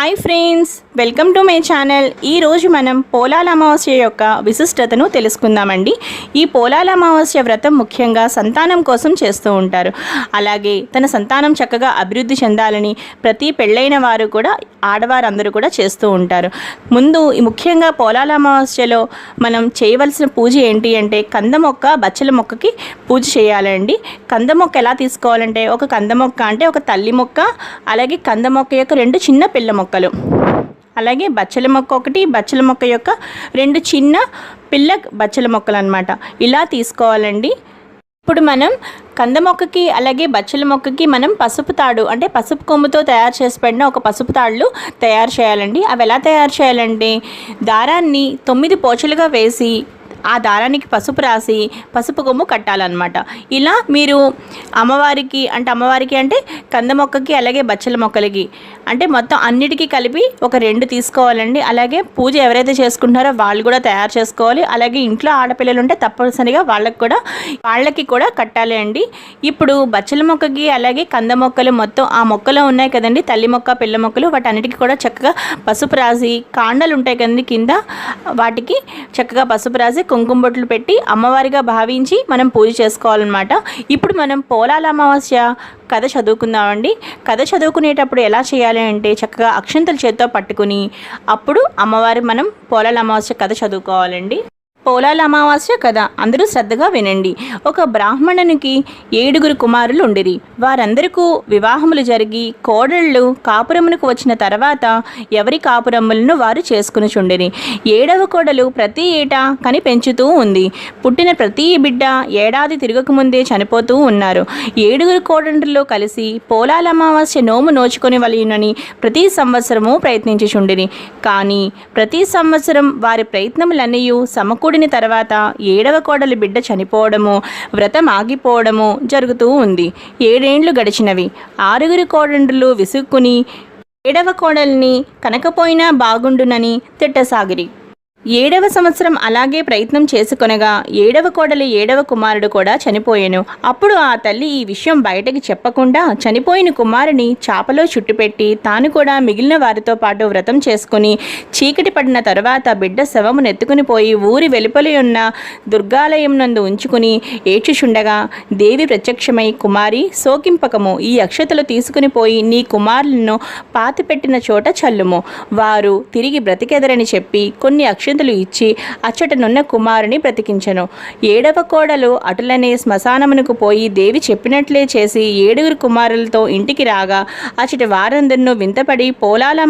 Hi friends welcome to my channel. ఈరోజు మనం పోలాల అమావాస్య యొక్క విశిష్టతను తెలుసుకుందామండి. ఈ పోలాల అమావాస్య వ్రతం ముఖ్యంగా సంతానం కోసం చేస్తూ ఉంటారు. అలాగే తన సంతానం చక్కగా అభివృద్ధి చెందాలని ప్రతి పెళ్ళైన వారు కూడా ఆడవారందరూ కూడా చేస్తూ ఉంటారు. ముందు ముఖ్యంగా పోలాల అమావాస్యలో మనం చేయవలసిన పూజ ఏంటి అంటే కంద మొక్క బచ్చల మొక్కకి పూజ చేయాలండి. కంద మొక్క ఎలా తీసుకోవాలంటే ఒక కంద మొక్క అంటే ఒక తల్లి మొక్క అలాగే కంద మొక్క యొక్క రెండు చిన్న పిల్ల మొక్క. మొక్కలు. అలాగే బచ్చల మొక్క ఒకటి బచ్చల మొక్క యొక్క రెండు చిన్న పిల్ల బచ్చల మొక్కలు అనమాట ఇలా తీసుకోవాలండి. ఇప్పుడు మనం కంద మొక్కకి అలాగే బచ్చల మొక్కకి మనం పసుపు తాడు అంటే పసుపు కొమ్ముతో తయారు చేసి పెట్టిన ఒక పసుపు తాళ్ళు తయారు చేయాలండి. అవి ఎలా తయారు చేయాలంటే దారాన్ని తొమ్మిది పోచలుగా వేసి ఆ దారానికి పసుపు రాసి పసుపు కొమ్ము కట్టాలన్నమాట. ఇలా మీరు అమ్మవారికి అంటే అమ్మవారికి అంటే కంద మొక్కకి అలాగే బచ్చల మొక్కలకి అంటే మొత్తం అన్నిటికీ కలిపి ఒక రెండు తీసుకోవాలండి. అలాగే పూజ ఎవరైతే చేసుకుంటారో వాళ్ళు కూడా తయారు చేసుకోవాలి. అలాగే ఇంట్లో ఆడపిల్లలు ఉంటే తప్పనిసరిగా వాళ్ళకి కూడా వాళ్ళకి కూడా కట్టాలి అండి. ఇప్పుడు బచ్చల మొక్కకి అలాగే కంద మొక్కలు మొత్తం ఆ మొక్కలో ఉన్నాయి కదండి. తల్లి మొక్క పిల్ల మొక్కలు వాటన్నిటికీ కూడా చక్కగా పసుపు రాసి కాండలు ఉంటాయి కదండి కింద వాటికి చక్కగా పసుపు రాసి కుంకుమ బొట్లు పెట్టి అమ్మవారిగా భావించి మనం పూజ చేసుకోవాలన్నమాట. ఇప్పుడు మనం పోలాల అమావాస్య కథ చదువుకుందామండి. కథ చదువుకునేటప్పుడు ఎలా చేయాలి అంటే చక్కగా అక్షంతల చేత్తో పట్టుకుని అప్పుడు అమ్మవారి మనం పోలాల అమావాస్య కథ చదువుకోవాలండి. పోలాల అమావాస్య కథ అందరూ శ్రద్ధగా వినండి. ఒక బ్రాహ్మణునికి ఏడుగురు కుమారులు ఉండిరి వారందరికీ వివాహములు జరిగి కోడళ్ళు కాపురమునకు వచ్చిన తర్వాత ఎవరి కాపురములను వారు చేసుకునిచుండిరి. ఏడవ కోడలు ప్రతి ఏటా కని పెంచుతూ ఉంది. పుట్టిన ప్రతి బిడ్డ ఏడాది తిరగకముందే చనిపోతూ ఉన్నారు. ఏడుగురు కోడండ్రులు కలిసి పోలాల అమావాస్య నోము నోచుకొని వలయునని ప్రతి సంవత్సరము ప్రయత్నించుచుండిరి. కానీ ప్రతి సంవత్సరం వారి ప్రయత్నములన్నీ సమకూడిన తర్వాత ఏడవ కోడలి బిడ్డ చనిపోవడము వ్రతం ఆగిపోవడము జరుగుతూ ఉంది. ఏడేండ్లు గడిచినవి. ఆరుగురు కోడండ్రులు విసుక్కుని ఏడవ కోడల్ని కనకపోయినా బాగుండునని తిట్టసాగిరి. ఏడవ సంవత్సరం అలాగే ప్రయత్నం చేసుకొనగా ఏడవ కోడలి ఏడవ కుమారుడు కూడా చనిపోయాను. అప్పుడు ఆ తల్లి ఈ విషయం బయటకి చెప్పకుండా చనిపోయిన కుమారుని చాపలో చుట్టుపెట్టి తాను కూడా మిగిలిన వారితో పాటు వ్రతం చేసుకుని చీకటి పడిన తర్వాత బిడ్డ శవము నెత్తుకుని పోయి ఊరి వెలుపలి ఉన్న దుర్గాలయం నందు ఉంచుకుని ఏడ్చుచుండగా దేవి ప్రత్యక్షమై కుమారి సోకింపకము ఈ అక్షతలు తీసుకుని పోయి నీ కుమారులను పాతిపెట్టిన చోట చల్లుము. వారు తిరిగి బ్రతికెదరని చెప్పి కొన్ని అక్ష అక్షతలు ఇచ్చి అచ్చటనున్న కుమారుని బ్రతికించెను. ఏడవ కోడలు అటులనే శ్మశానమునకు పోయి దేవి చెప్పినట్లే చేసి ఏడుగురు కుమారులతో ఇంటికి రాగా అచ్చటి వారందరినూ వింతపడి పోలాల